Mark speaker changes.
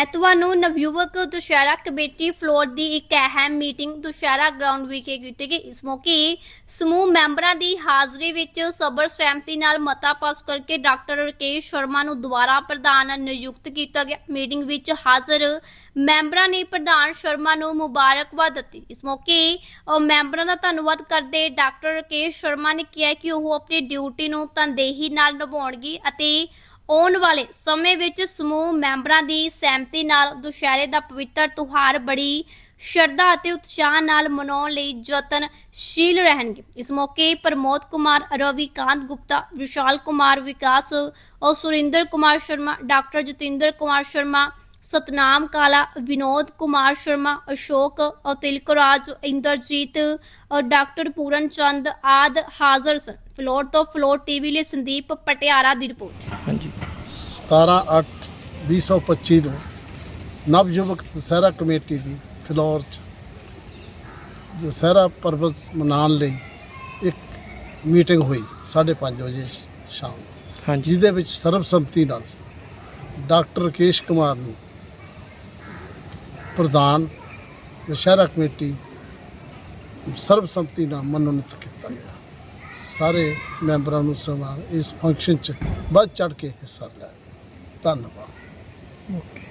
Speaker 1: ਐਤਵਾਰ ਨੂੰ ਨਵਯੁਵਕ ਦੁਸ਼ਹਿਰਾ ਕਮੇਟੀ ਫਲੋਰ ਦੀ ਇੱਕ ਅਹਿਮ ਮੀਟਿੰਗ ਦੁਸ਼ਹਿਰਾ ਗਰਾਊਂਡ ਵਿਖੇ ਕੀਤੀ ਗਈ। ਇਸ ਮੌਕੇ ਸਮੂਹ ਮੈਂਬਰਾਂ ਦੀ ਹਾਜ਼ਰੀ ਵਿੱਚ ਸਬਰ ਸਹਿਮਤੀ ਨਾਲ ਮਤਾ ਪਾਸ ਕਰਕੇ ਡਾਕਟਰ ਰਕੇਸ਼ ਸ਼ਰਮਾ ਨੂੰ ਦੁਬਾਰਾ ਪ੍ਰਧਾਨ ਨਿਯੁਕਤ ਕੀਤਾ ਗਿਆ। ਮੀਟਿੰਗ ਵਿੱਚ ਹਾਜ਼ਰ ਮੈਂਬਰਾਂ ਨੇ ਪ੍ਰਧਾਨ ਸ਼ਰਮਾ ਨੂੰ ਮੁਬਾਰਕਬਾਦ ਦਿੱਤੀ। ਇਸ ਮੌਕੇ ਉਹ ਮੈਂਬਰਾਂ ਦਾ ਧੰਨਵਾਦ ਕਰਦੇ ਡਾਕਟਰ ਰਕੇਸ਼ ਸ਼ਰਮਾ ਨੇ ਕਿਹਾ ਕਿ ਉਹ ਆਪਣੀ ਡਿਊਟੀ ਨੂੰ ਤਨਦੇਹੀ ਨਾਲ ਨਿਭਾਉਣਗੇ ਅਤੇ ਆਉਣ ਵਾਲੇ ਸਮੇਂ ਵਿੱਚ ਸਮੂਹ ਮੈਂਬਰਾਂ ਦੀ ਸਹਿਮਤੀ ਨਾਲ ਦੁਸ਼ਹਿਰੇ ਦਾ ਪਵਿੱਤਰ ਤਿਉਹਾਰ ਬੜੀ ਸ਼ਰਧਾ ਅਤੇ ਉਤਸ਼ਾਹ ਨਾਲ ਮਨਾਉਣ ਲਈ ਯਤਨਸ਼ੀਲ ਰਹਿਣਗੇ। ਇਸ ਮੌਕੇ ਪ੍ਰਮੋਦ ਕੁਮਾਰ ਰਵੀ ਗੁਪਤਾ, ਵਿਸ਼ਾਲ ਕੁਮਾਰ ਵਿਕਾਸ ਔਰ ਸੁਰਿੰਦਰ ਕੁਮਾਰ ਸ਼ਰਮਾ, ਡਾਕਟਰ ਜਤਿੰਦਰ ਕੁਮਾਰ ਸ਼ਰਮਾ, ਸਤਨਾਮ ਕਾਲਾ, ਵਿਨੋਦ ਕੁਮਾਰ ਸ਼ਰਮਾ, ਅਸ਼ੋਕ ਔਰ ਤਿਲਕਰਾਜ ਇੰਦਰਜੀਤ ਔਰ ਡਾਕਟਰ ਪੂਰਨ ਚੰਦ ਆਦ ਹਾਜ਼ਰ ਸਨ। ਫਲੋਰ ਤੋਂ ਫਲੋਰ ਟੀਵੀ ਲਈ ਸੰਦੀਪ ਪਟਿਆਰਾ ਦੀ ਰਿਪੋਰਟ।
Speaker 2: ਹਾਂਜੀ।
Speaker 3: 17/8/2025 ਨੂੰ ਨਵਯੁਵਕ ਦੁਸਹਿਰਾ ਕਮੇਟੀ ਦੀ ਫਿਲੌਰ ਚ ਦੁਸਹਿਰਾ ਪਰਵ ਮਨਾਉਣ ਲਈ ਇੱਕ ਮੀਟਿੰਗ ਹੋਈ 5:30 ਵਜੇ ਸ਼ਾਮ
Speaker 2: ਹਾਂਜੀ।
Speaker 3: ਜਿਹਦੇ ਵਿੱਚ ਸਰਬਸੰਮਤੀ ਨਾਲ ਡਾਕਟਰ ਰਕੇਸ਼ ਕੁਮਾਰ ਨੂੰ ਪ੍ਰਧਾਨ ਦੁਸਹਿਰਾ ਕਮੇਟੀ ਸਰਬਸੰਮਤੀ ਨਾਲ ਮਨੋਨੀਤ ਕੀਤਾ ਗਿਆ। ਸਾਰੇ ਮੈਂਬਰਾਂ ਨੂੰ ਸਮਾਂ ਇਸ ਫੰਕਸ਼ਨ 'ਚ ਵੱਧ ਚੜ ਕੇ ਹਿੱਸਾ ਲਿਆ ਧੰਨਵਾਦ।
Speaker 2: ਓਕੇ